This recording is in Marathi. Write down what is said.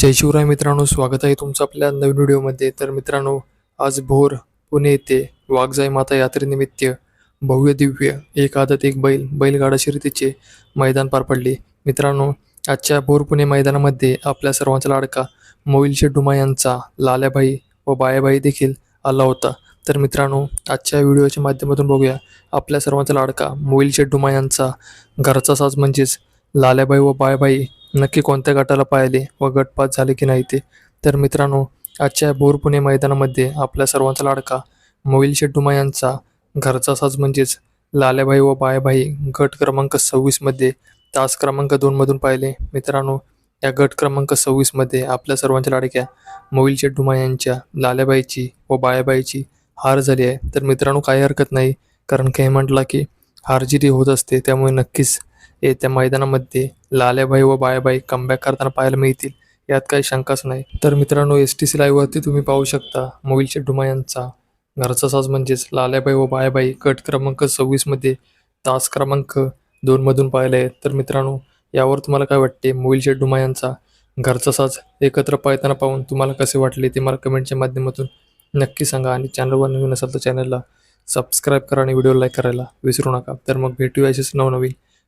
जय शिवराय मित्रांनो स्वागत आहे तुमचं आपल्या नवीन व्हिडिओमध्ये. तर मित्रांनो आज भोर पुणे येथे वाघजाई माता यात्रेनिमित्त भव्य दिव्य एक आदत एक बैल बैलगाडा शर्यतीचे मैदान पार पडले. मित्रांनो आजच्या भोर पुणे मैदानामध्ये आपल्या सर्वांचा लाडका मोईल शेड्डुमा यांचा लाल्याबाई व बायाबाई देखील आला होता. तर मित्रांनो आजच्या व्हिडिओच्या माध्यमातून बघूया. आपल्या सर्वांचा लाडका मोईल शेड्डुमा यांचा घरचा साज म्हणजेच लाल्याबाई व बायाबाई नक्की कोणत्या गटाला पाहिले व गटपात झाले की नाही ते. तर मित्रांनो आजच्या बोर पुणे मैदानामध्ये आपल्या सर्वांचा लाडका मोईल शेड्डुमा यांचा घरचा साज म्हणजेच लाल्याबाई व बायाभाई गट क्रमांक सव्वीसमध्ये तास क्रमांक दोनमधून पाहिले. मित्रांनो या गट क्रमांक सव्वीसमध्ये आपल्या सर्वांच्या लाडक्या मोईल शेड्डुमा यांच्या लाल्याबाईची व बायाबाईची हार झाली आहे. तर मित्रांनो काही हरकत नाही कारण काही म्हटला की हार जी होत असते त्यामुळे नक्कीच येत्या मैदानामध्ये लाल्याबाई व बायाबाई कमबॅक करताना पाहायला मिळतील यात काही शंकाच नाही. तर मित्रांनो एस टी सी लाईव्हवरती तुम्ही पाहू शकता मोईल शेड्डुमा यांचा घरचा साज म्हणजेच लाल्याबाई व बायाबाई गट क्रमांक सव्वीसमध्ये तास क्रमांक दोनमधून पाहिले आहे. तर मित्रांनो यावर तुम्हाला काय वाटते? मोईल शेड्डुमा यांचा घरचा साज एकत्र पाहताना पाहून तुम्हाला कसे वाटले ते मला कमेंटच्या माध्यमातून नक्की सांगा आणि चॅनलवर नवीन असाल तर चॅनलला सबस्क्राईब करा आणि व्हिडिओ लाईक करायला विसरू नका. तर मग भेटूया असेच नवनवीन